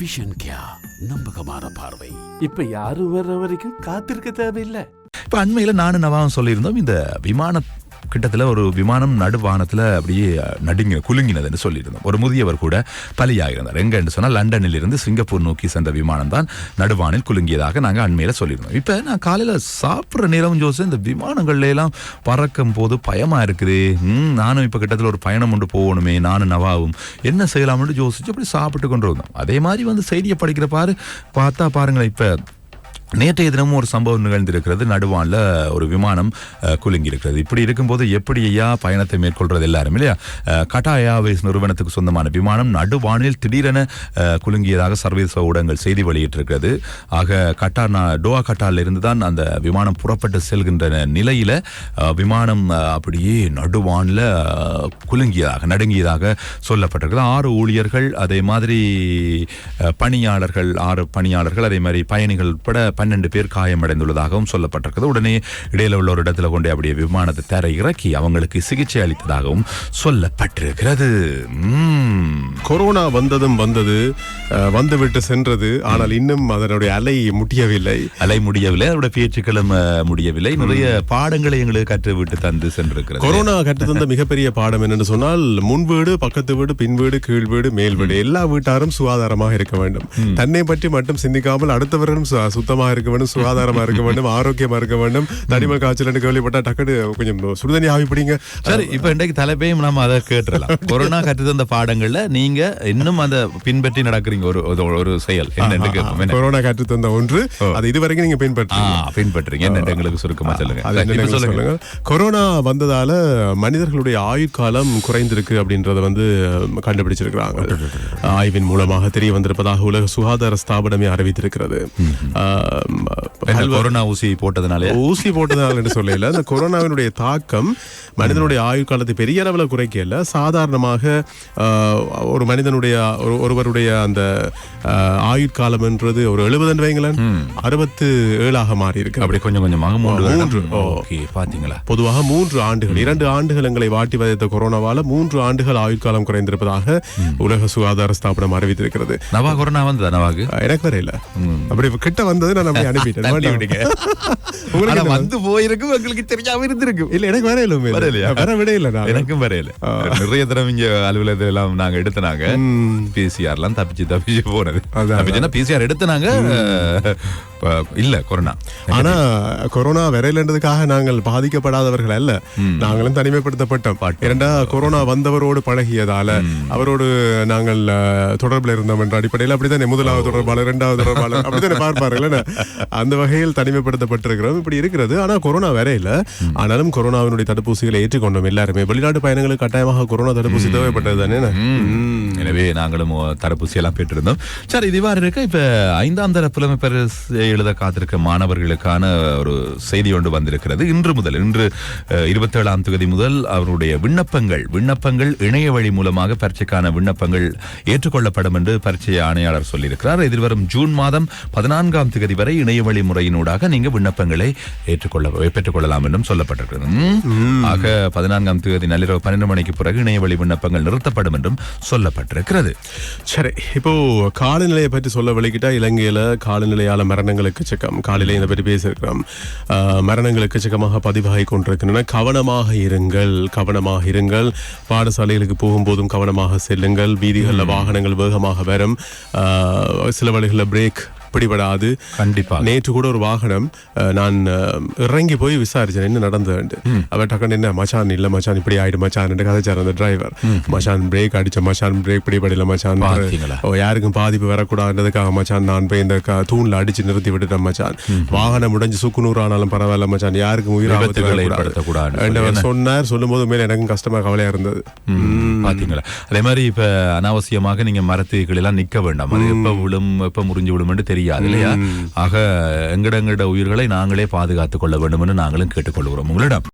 Vision கியா நம்பகமான பார்வை. இப்ப யாரும் வர்ற வரைக்கும் காத்திருக்க தேவையில்லை. இப்போ அண்மையில் நானும் நவாவும் சொல்லியிருந்தோம் இந்த விமான கிட்டத்தில் ஒரு விமானம் நடுவானத்தில் அப்படியே நடுங்க குலுங்கினதுன்னு சொல்லியிருந்தோம். ஒரு முதியவர் கூட பலியாகிருந்தார் எங்கன்னு சொன்னால் லண்டனில் இருந்து சிங்கப்பூர் நோக்கி சென்ற விமானம் தான் நடுவானில் குலுங்கியதாக நாங்கள் அண்மையில் சொல்லியிருந்தோம். இப்போ நான் காலையில் சாப்பிட்ற நேரம் ஜோசு இந்த விமானங்கள்ல எல்லாம் பறக்கும் போது பயமாக இருக்குது. ம், நானும் இப்போ கிட்டத்தில் ஒரு பயணம் கொண்டு போகணுமே நானும் நவாவும். என்ன செய்யலாம்னு யோசிச்சு அப்படி சாப்பிட்டு கொண்டு வந்தோம் அதே மாதிரி வந்து செய்தியை படிக்கிற பாரு பார்த்தா பாருங்களேன் இப்போ நேற்றைய தினமும் ஒரு சம்பவம் நிகழ்ந்திருக்கிறது. நடுவானில் ஒரு விமானம் குலுங்கி இருக்கிறது இப்படி இருக்கும்போது எப்படி ஐயா பயணத்தை மேற்கொள்றது எல்லாரும் இல்லையா? அஹ், கட்டா ஏர்வேஸ் நிறுவனத்துக்கு சொந்தமான விமானம் நடுவானில் திடீரென குலுங்கியதாக சர்வதேச ஊடகங்கள் செய்தி வெளியிட்டிருக்கிறது. ஆக கட்டா டோஹா டோவா இருந்து தான் அந்த விமானம் புறப்பட்டு செல்கின்ற நிலையில் விமானம் அப்படியே நடுவானில் குலுங்கியதாக நடுங்கியதாக சொல்லப்பட்டிருக்கிறது ஆறு ஊழியர்கள் அதே மாதிரி பணியாளர்கள் ஆறு பணியாளர்கள் அதே மாதிரி பயணிகள் உட்பட பன்னெண்டு பேர் காயமடைந்துள்ளதாகவும் சொல்லப்பட்டிருக்கிறது. உடனே இடையில உள்ள ஒரு இடத்துல கொண்டு அப்படியே விமானத்தை தர இறக்கி அவங்களுக்கு சிகிச்சை அளித்ததாகவும் சொல்லப்பட்டிருக்கிறது. கொரோனா வந்ததும் வந்தது வந்துவிட்டு சென்றது. ஆனால் இன்னும் அதனுடைய அலை முட்டியவில்லை அலை முடியவில்லை. அதோட பேச்சுக்களும் முடியவில்லை. நிறைய பாடங்களை எங்களுக்கு கற்றுவிட்டு தந்து சென்றிருக்கிறது. கொரோனா கற்றுத்தந்த மிகப்பெரிய பாடம் என்னன்னு சொன்னால் முன் வீடு பக்கத்து வீடு பின் வீடு கீழ் வீடு மேல் வீடு எல்லா வீட்டாரும் சுகாதாரமாக இருக்க வேண்டும். தன்னை பற்றி மட்டும் சிந்திக்காமல் அடுத்தவரும் சு- சுத்தமாக இருக்க வேண்டும் சுகாதாரமா இருக்க வேண்டும் ஆரோக்கியமா இருக்க வேண்டும். தனிமல் காய்ச்சல் கேள்விப்பட்டா டக்குனு கொஞ்சம் சுடுதண்ணி ஆவி பிடிங்க. சரி இப்ப இன்றைக்கு தலைப்பையும் நம்ம அதை கேட்டுறலாம் கொரோனா கற்று தந்த பாடங்கள்ல நீங்க இன்னும் அந்த பின்பற்றி நடக்கிறீங்க ஒரு ஒரு- செயல். என்ன? கொரோனா கற்றுத்தந்த ஒன்று. அது இதுவரைக்கும் நீங்க ஆ, பின்பற்றுங்க பின்பற்றுறீங்க என்ன எங்களுக்கு சுருக்கமா அது சொல்லுங்க. சொல்லுங்க? கொரோனா வந்ததால மனிதர்களுடைய ஆயுட்காலம் குறைந்திருக்கு அப்படின்றத வந்து கண்டுபிடிச்சிருக்கிறாங்க. ஆய்வின் மூலமாக தெரிய வந்திருப்பதாக உலக சுகாதார ஸ்தாபனமே அறிவித்திருக்கிறது. ஆம், என்ன கொரோனா ஊசி போட்டதுனால ஊசி போட்டதால் என்று சொல்லல. இந்த கொரோனாவினுடைய தாக்கம் மனிதனுடைய ஆயுள் காலத்தை பெரிய அளவில் குறைக்கல. சாதாரணமாக ஒரு மனிதனுடைய ஒரு- ஒருவருடைய அந்த ஆயுட்காலம் என்றது ஒரு எழுபது வைங்களேன் அறுபத்து ஏழாக மாறி இருக்கு அப்படி கொஞ்சம் கொஞ்சமாக மூன்று பாத்தீங்களா? பொதுவாக மூன்று ஆண்டுகள் இரண்டு ஆண்டுகள் எங்களை வாட்டி வதைத்த கொரோனாவால மூன்று ஆண்டுகள் ஆயுட்காலம் குறைந்திருப்பதாக உலக சுகாதார ஸ்தாபனம் அறிவித்திருக்கிறது. நவா கொரோனா வந்ததா நவாக்கு? எனக்கு வரையில. அப்படி கிட்ட வந்தது நான் அப்படியே அனுப்பிட்டேன். விடுங்க. ஆனா? வந்து போயிருக்கும் உங்களுக்கு தெரியாம இருந்திருக்கும். இல்ல எனக்கு வரையில வரலையா? வர விட இல்ல நான். எனக்கும் வரையில நிறைய தடவை இங்க அலுவலகத்துல எல்லாம் நாங்க எடுத்தனாங்க. பிசிஆர் எல்லாம் தப்பிச்சு தப்பிச்சு போனது. தப்பிச்சுன்னா பிசிஆர் எடுத்தனாங்க. இல்ல கொரோனா. ஆனா கொரோனா விரையிலன்றதுக்காக நாங்கள் பாதிக்கப்படாதவர்கள் அல்ல. நாங்களும் தனிமைப்படுத்தப்பட்டோம். இரண்டா கொரோனா வந்தவரோடு பழகியதால அவரோடு நாங்கள் தொடர்புல இருந்தோம் என்ற அடிப்படையில் அப்படித்தானே முதலாவது தொடர்பாளர் இரண்டாவது தொடர்பாளர் அப்படித்தானே பார்ப்பார்கள்? அந்த வகையில் தனிமைப்படுத்தப்பட்டிருக்கிறோம். இப்படி இருக்கிறது. ஆனா கொரோனா வரையில ஆனாலும் கொரோனாவினுடைய தடுப்பூசிகளை ஏற்றுக்கொண்டோம் எல்லாருமே. வெளிநாட்டு பயணங்களுக்கு கட்டாயமாக கொரோனா தடுப்பூசி தேவைப்பட்டது தானே எனவே நாங்களும் தடுப்பூசி எல்லாம் பெற்றிருந்தோம். சரி இது இவ்வாறு இருக்க இப்ப ஐந்தாம் தர புலமை பரிசு எழுத காத்திருக்க மாணவர்களுக்கான ஒரு செய்தி ஒன்று வந்திருக்கிறது. இன்று முதல் இன்று இருபத்தி ஏழாம் தேதி முதல் அவருடைய விண்ணப்பங்கள் விண்ணப்பங்கள் இணைய வழி மூலமாக பரீட்சைக்கான விண்ணப்பங்கள் ஏற்றுக்கொள்ளப்படும் என்று பரீட்சை ஆணையாளர் சொல்லியிருக்கிறார். எதிர்வரும் ஜூன் மாதம் பதினான்காம் தேதி வரை இணைய வழி முறையினூடாக நீங்க விண்ணப்பங்களை ஏற்றுக்கொள்ள பெற்றுக்கொள்ளலாம் என்றும் சொல்லப்பட்டிருக்கிறது. ஆக பதினான்காம் தேதி நள்ளிரவு பன்னெண்டு மணிக்கு பிறகு இணைய வழி விண்ணப்பங்கள் நிறுத்தப்படும் என்றும் சொல்லப்பட்டிருக்கிறது. சரி இப்போ காலநிலையை பற்றி சொல்ல வெளிக்கிட்டா இலங்கையில காலநிலையால மரணங்களுக்கு சக்கம். காலையில இதை பற்றி பேசியிருக்கிறோம். மரணங்களுக்கு சக்கமாக பதிவாகி கொண்டிருக்கின்றன. கவனமாக இருங்கள் கவனமாக இருங்கள். பாடசாலைகளுக்கு போகும்போதும் கவனமாக செல்லுங்கள். வீதிகளில் வாகனங்கள் வேகமாக வரும். சில வழிகளில் பிரேக் பிடிபடாது. கண்டிப்பா நேற்று கூட ஒரு வாகனம் நான் இறங்கி போய் விசாரிச்சேன் என்ன நடந்தது அவன் டக்குன்னு என்ன மச்சான் இல்ல மச்சான் இப்படி ஆயிடு மச்சான் கதைச்சார் அந்த டிரைவர் மச்சான் பிரேக் அடிச்ச மச்சான் பிரேக் பிடிபடல மச்சான் யாருக்கும் பாதிப்பு வரக்கூடாதுன்றதுக்காக மச்சான் நான் போய் இந்த தூண்ல அடிச்சு நிறுத்தி விட்டுட்டேன் மச்சான். வாகனம் முடிஞ்சு சுக்குநூறு ஆனாலும் பரவாயில்ல மச்சான். யாருக்கும் உயிர் ஆபத்து விபத்துகளை வரக்கூடாது. ஏற்படுத்தக்கூடாது என்று அவர் சொன்னார். சொல்லும் போது மேல எனக்கும் கஷ்டமா கவலையா இருந்தது. பாத்தீங்களா? அதே மாதிரி இப்ப அனாவசியமாக நீங்க மரத்துகள் எல்லாம் நிக்க வேண்டாம். அது எப்ப விழும் எப்ப முறிஞ்சு என்று தெரியாது இல்லையா ஆக எங்கட எங்கட உயிர்களை நாங்களே பாதுகாத்துக் கொள்ள வேண்டும் என்று நாங்களும் கேட்டுக்கொள்கிறோம். உங்களிடம்